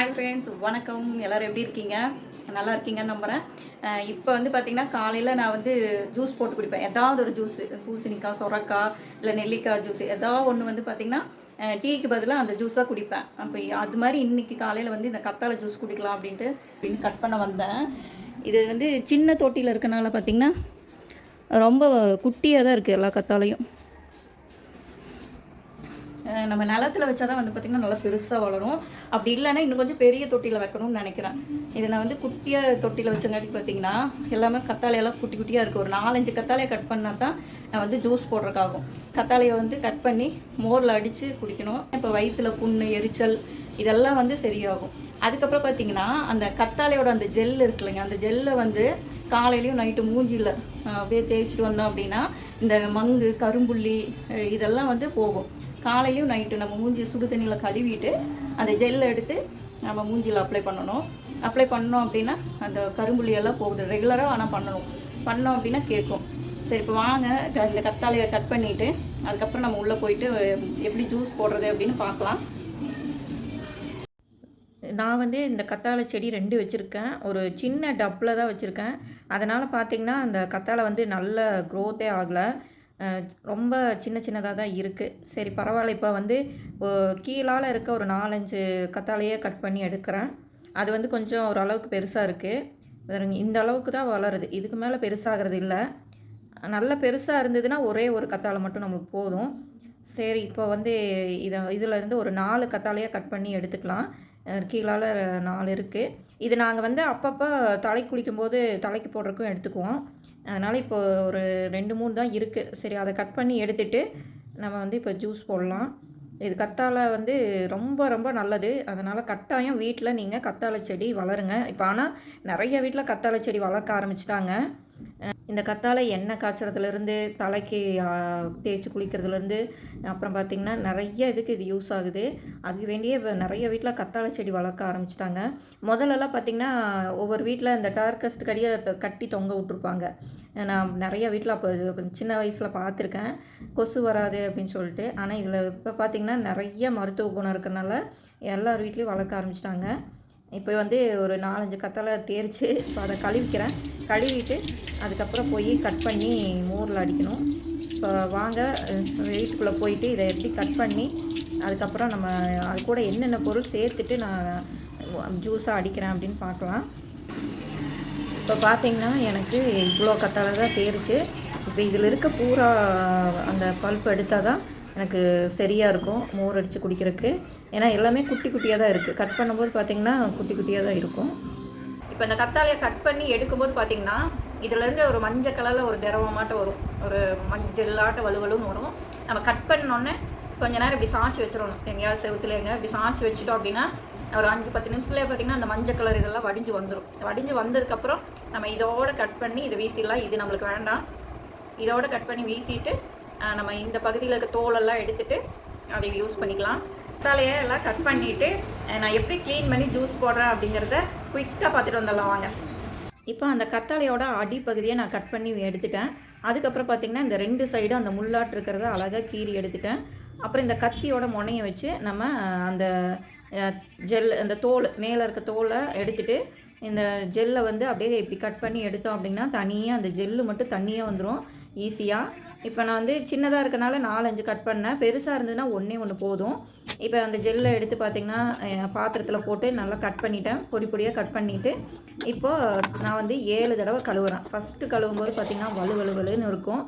Hi friends வணக்கம். எல்லோரும் எப்படி இருக்கீங்க? நல்லா இருக்கீங்கன்னு நம்புகிறேன் இப்போ வந்து பார்த்திங்கன்னா காலையில் நான் வந்து ஜூஸ் போட்டு குடிப்பேன். ஏதாவது ஒரு ஜூஸு பூசணிக்காய் சொரக்காய் இல்லை நெல்லிக்காய் ஜூஸ் ஏதாவது ஒன்று வந்து பார்த்திங்கன்னா டீக்கு பதிலாக அந்த ஜூஸாக குடிப்பேன். அப்போ அது மாதிரி இன்றைக்கி காலையில் வந்து இந்த கத்தாழை ஜூஸ் குடிக்கலாம் அப்படின்ட்டு அப்படின்னு கட் பண்ண வந்தேன். இது வந்து சின்ன தொட்டியில் இருக்கனால பார்த்திங்கன்னா ரொம்ப குட்டியாக தான் இருக்குது எல்லா கத்தாலையும் நம்ம நிலத்துல வச்சா தான் வந்து பார்த்திங்கன்னா நல்லா பெருசாக வளரும். அப்படி இல்லைன்னா இன்னும் கொஞ்சம் பெரிய தொட்டியில் வைக்கணும்னு நினைக்கிறேன். இதை நான் வந்து குட்டியாக தொட்டியில் வச்சங்காட்டி பார்த்தீங்கன்னா எல்லாமே கத்தாழையெல்லாம் குட்டி குட்டியாக இருக்குது ஒரு நாலஞ்சு கத்தாழையை கட் பண்ணால் தான் நான் வந்து ஜூஸ் போடுறதுக்காகும். கத்தாழையை வந்து கட் பண்ணி மோரில் அடித்து குடிக்கணும். இப்போ வயிற்றில் புண்ணு எரிச்சல் இதெல்லாம் வந்து சரியாகும். அதுக்கப்புறம் பார்த்தீங்கன்னா அந்த கத்தாழையோட அந்த ஜெல் இருக்குல்லைங்க அந்த ஜெல்லை வந்து காலையிலையும் நைட்டு மூஞ்சியில் அப்படியே தேய்ச்சிட்டு வந்தோம் அப்படின்னா இந்த மங்கு கரும்புள்ளி இதெல்லாம் வந்து போகும். காலையிலையும் நைட்டு நம்ம மூஞ்சி சுடு தண்ணியில் கழுவிட்டு அந்த ஜெல்லை எடுத்து நம்ம மூஞ்சியில் அப்ளை பண்ணணும். அப்ளை பண்ணோம் அப்படின்னா அந்த கரும்புள்ளி எல்லாம் போகுது. ரெகுலராக ஆனால் பண்ணணும். பண்ணோம் அப்படின்னா கேட்கும். சரி இப்போ வாங்க. இந்த கத்தாழையை கட் பண்ணிவிட்டு அதுக்கப்புறம் நம்ம உள்ளே போயிட்டு எப்படி ஜூஸ் போடுறது அப்படின்னு பார்க்கலாம். நான் வந்து இந்த கத்தாழை செடி ரெண்டு வச்சுருக்கேன். ஒரு சின்ன டப்பில் தான் வச்சுருக்கேன். அதனால் பார்த்திங்கன்னா அந்த கத்தாழை வந்து நல்ல க்ரோத்தே ஆகலை. ரொம்ப சின்ன சின்னதாக தான் இருக்குது சரி பரவாயில்ல. இப்போ வந்து கீழால் இருக்க ஒரு நாலஞ்சு கத்தாலையே கட் பண்ணி எடுக்கிறேன். அது வந்து கொஞ்சம் ஓரளவுக்கு பெருசாக இருக்குது இந்த அளவுக்கு தான் வளருது. இதுக்கு மேலே பெருசாகிறது இல்லை. நல்ல பெருசாக இருந்ததுன்னா ஒரே ஒரு கத்தாழை மட்டும் நம்மளுக்கு போதும். சரி இப்போ வந்து இதை இதிலேருந்து ஒரு நாலு கத்தாழையாக கட் பண்ணி எடுத்துக்கலாம். கீழால் நாலு இருக்குது இது நாங்கள் வந்து அப்பப்போ தலை குளிக்கும்போது தலைக்கு போடுறக்கும் எடுத்துக்குவோம். அதனால் இப்போ ஒரு ரெண்டு மூணு தான் இருக்குது சரி அதை கட் பண்ணி எடுத்துட்டு நம்ம வந்து இப்போ ஜூஸ் போடலாம். இது கத்தாழை வந்து ரொம்ப ரொம்ப நல்லது. அதனால் கட்டாயம் வீட்டில் நீங்கள் கத்தாழை செடி வளருங்க. இப்போ ஆனால் நிறைய வீட்டில் கத்தாழை செடி வளர்க்க ஆரம்பிச்சிட்டாங்க. இந்த கத்தாழை எண்ணெய் காய்ச்சறதுலேருந்து தலைக்கு தேய்ச்சி குளிக்கிறதுலேருந்து அப்புறம் பார்த்திங்கன்னா நிறைய இதுக்கு இது யூஸ் ஆகுது. அதுக்கு வேண்டிய நிறைய வீட்டில் கத்தாழை செடி வளர்க்க ஆரம்பிச்சிட்டாங்க. முதல்லலாம் பார்த்திங்கன்னா ஒவ்வொரு வீட்டில் இந்த டார்கஸ்ட் கடியை கட்டி தொங்க விட்ருப்பாங்க நான் நிறைய வீட்டில் அப்போ சின்ன வயசில் பார்த்துருக்கேன் கொசு வராது அப்படின்னு சொல்லிட்டு. ஆனால் இதில் இப்போ பார்த்திங்கன்னா நிறைய மருத்துவ குணம் இருக்கிறனால எல்லார் வீட்லேயும் வளர்க்க ஆரம்பிச்சிட்டாங்க. இப்போ வந்து ஒரு நாலஞ்சு கத்தலை தேரிச்சு இப்போ அதை கழுவிக்கிறேன். கழுவிட்டு அதுக்கப்புறம் போய் கட் பண்ணி மோரில் அடிக்கணும். இப்போ வாங்க வீட்டுக்குள்ளே போயிட்டு இதை எப்படி கட் பண்ணி அதுக்கப்புறம் நம்ம அது கூட என்னென்ன பொருள் சேர்த்துட்டு நான் ஜூஸாக அடிக்கிறேன் அப்படின்னு பார்க்கலாம். இப்போ பார்த்தீங்கன்னா எனக்கு இவ்வளோ கத்தாழை தான் தேரிச்சு இப்போ இதில் இருக்க பூரா அந்த பல்ப் எடுத்தால் தான் எனக்கு சரியாக இருக்கும் மோர் அடித்து குடிக்கிறதுக்கு. ஏன்னா எல்லாமே குட்டி குட்டியாக தான் இருக்குது கட் பண்ணும்போது பார்த்தீங்கன்னா குட்டி குட்டியாக தான் இருக்கும். இப்போ இந்த கத்தாழையை கட் பண்ணி எடுக்கும்போது பார்த்திங்கன்னா இதுலேருந்து ஒரு மஞ்சள் கலரில் ஒரு திரவமாட்டம் வரும். ஒரு மஞ்சளாட்ட வலுவலுன்னு வரும். நம்ம கட் பண்ணோன்னே கொஞ்ச நேரம் இப்படி சாய்ச்சி வச்சிடணும். எங்கேயாவது செவுத்துல எங்கே இப்படி சாய்ச்சி வச்சுட்டோம் அப்படின்னா ஒரு அஞ்சு பத்து நிமிஷத்துலேயே பார்த்தீங்கன்னா அந்த மஞ்சள் கலர் இதெல்லாம் வடிஞ்சு வந்துடும் வடிஞ்சு வந்ததுக்கப்புறம் நம்ம இதோட கட் பண்ணி இதை வீசிடலாம். இது நம்மளுக்கு வேண்டாம். இதோட கட் பண்ணி வீசிட்டு நம்ம இந்த பகுதியில் இருக்க தோலெல்லாம் எடுத்துட்டு அதை யூஸ் பண்ணிக்கலாம். தலையை எல்லாம் கட் பண்ணிவிட்டு நான் எப்படி க்ளீன் பண்ணி ஜூஸ் போடுறேன் அப்படிங்கிறத குயிக்காக பார்த்துட்டு வந்துடலாம் வாங்க. இப்போ அந்த கத்தாழையோட அடிப்பகுதியை நான் கட் பண்ணி எடுத்துட்டேன். அதுக்கப்புறம் பார்த்திங்கன்னா இந்த ரெண்டு சைடும் அந்த முள்ளாட்டு இருக்கிறத அழகாக கீறி எடுத்துட்டேன். அப்புறம் இந்த கத்தியோட முனையை வச்சு நம்ம அந்த ஜெல் அந்த தோல் மேலே இருக்க தோலை எடுத்துட்டு இந்த ஜெல்லை வந்து அப்படியே இப்படி கட் பண்ணி எடுத்தோம் அப்படின்னா தனியாக அந்த ஜெல்லு மட்டும் தண்ணியே வந்துடும் ஈஸியாக இப்போ நான் வந்து சின்னதாக இருக்கனால நாலஞ்சு கட் பண்ணேன். பெருசாக இருந்ததுன்னா ஒன்றே ஒன்று போதும். இப்போ அந்த ஜெல்லை எடுத்து பார்த்திங்கன்னா பாத்திரத்தில் போட்டு நல்லா கட் பண்ணிட்டேன். பொடி பொடியாக கட் பண்ணிவிட்டு இப்போது நான் வந்து ஏழு தடவை கழுவுறேன். ஃபஸ்ட்டு கழுவும்போது பார்த்திங்கன்னா வலு வலுவலுன்னு இருக்கும்.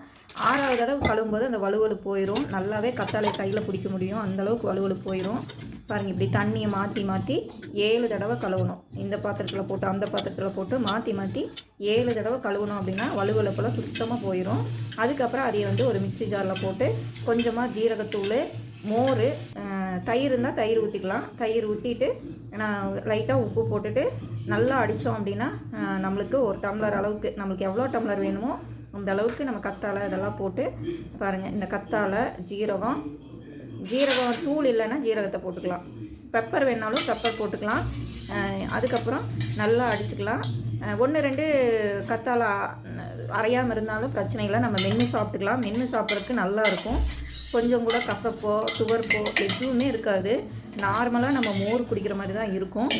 ஆறாவது தடவை கழுவும் போது அந்த வலுவலு போயிடும் நல்லாவே கத்தாழை கையில் பிடிக்க முடியும். அந்தளவுக்கு வலுவலு போயிடும் பாருங்கள் இப்படி தண்ணியை மாற்றி மாற்றி ஏழு தடவை கழுவணும். இந்த பாத்திரத்தில் போட்டு அந்த பாத்திரத்தில் போட்டு மாற்றி மாற்றி ஏழு தடவை கழுவணும் அப்படின்னா வலுவலப்பெல்லாம் சுத்தமாக போயிடும் அதுக்கப்புறம் அதை வந்து ஒரு மிக்ஸி ஜாரில் போட்டு கொஞ்சமாக ஜீரகத்தூள் மோர் தயிர் இருந்தால் தயிர் ஊற்றிக்கலாம் தயிர் ஊற்றிட்டு நான் லைட்டாக உப்பு போட்டுட்டு நல்லா அடித்தோம் அப்படின்னா நம்மளுக்கு ஒரு டம்ளர் அளவுக்கு நம்மளுக்கு எவ்வளோ டம்ளர் வேணுமோ அந்த அளவுக்கு நம்ம கத்தாழை இதெல்லாம் போட்டு பாருங்கள் இந்த கத்தாழை ஜீரகம் ஜீரகம் தூள் இல்லைன்னா ஜீரகத்தை போட்டுக்கலாம். பெப்பர் வேணாலும் பெப்பர் போட்டுக்கலாம். அதுக்கப்புறம் நல்லா அடிச்சுக்கலாம். ஒன்று ரெண்டு கத்தாழை அரையாமல் இருந்தாலும் பிரச்சனை இல்லை. நம்ம மென்று சாப்பிட்டுக்கலாம். மென்று சாப்பிட்றதுக்கு நல்லா இருக்கும். கொஞ்சம் கூட கசப்போ சுவர்ப்போ எதுவுமே இருக்காது. நார்மலாக நம்ம மோர் குடிக்கிற மாதிரி தான் இருக்கும்.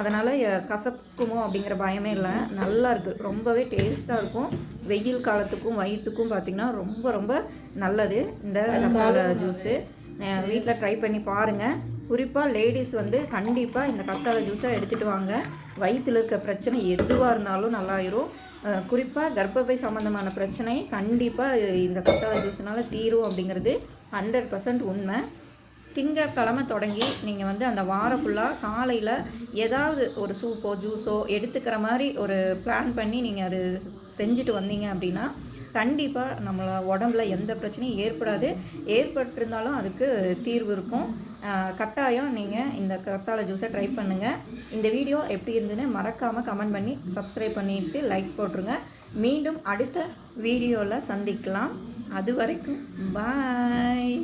அதனால் கசக்குமோ அப்படிங்கிற பயமே இல்லை. நல்லா இருக்குது ரொம்பவே டேஸ்ட்டாக இருக்கும். வெயில் காலத்துக்கும் வயிற்றுக்கும் பார்த்திங்கன்னா ரொம்ப ரொம்ப நல்லது. இந்த கத்தாழை ஜூஸு வீட்டில் ட்ரை பண்ணி பாருங்கள் குறிப்பாக லேடிஸ் வந்து கண்டிப்பாக இந்த கத்தாழை ஜூஸை எடுத்துகிட்டு வாங்க. வயிற்றில் இருக்க பிரச்சனை எதுவாக இருந்தாலும் நல்லாயிரும். குறிப்பாக கர்ப்பப்பை சம்மந்தமான பிரச்சனை கண்டிப்பாக இந்த கத்தாழை ஜூஸ்னால் தீரும் அப்படிங்கிறது ஹண்ட்ரட் பர்சன்ட் உண்மை. திங்கக்கிழமை தொடங்கி நீங்கள் வந்து அந்த வாரம் ஃபுல்லாக காலையில் ஏதாவது ஒரு சூப்போ ஜூஸோ எடுத்துக்கிற மாதிரி ஒரு பிளான் பண்ணி நீங்கள் அது செஞ்சுட்டு வந்தீங்க அப்படின்னா கண்டிப்பாக நம்மளை உடம்புல எந்த பிரச்சனையும் ஏற்படாது. ஏற்பட்டிருந்தாலும் அதுக்கு தீர்வு இருக்கும். கட்டாயம் நீங்கள் இந்த கத்தாழை ஜூஸை ட்ரை பண்ணுங்கள் இந்த வீடியோ எப்படி இருந்துன்னு மறக்காமல் கமெண்ட் பண்ணி சப்ஸ்கிரைப் பண்ணிவிட்டு லைக் போட்டுருங்க. மீண்டும் அடுத்த வீடியோவில் சந்திக்கலாம். அது வரைக்கும் பாய்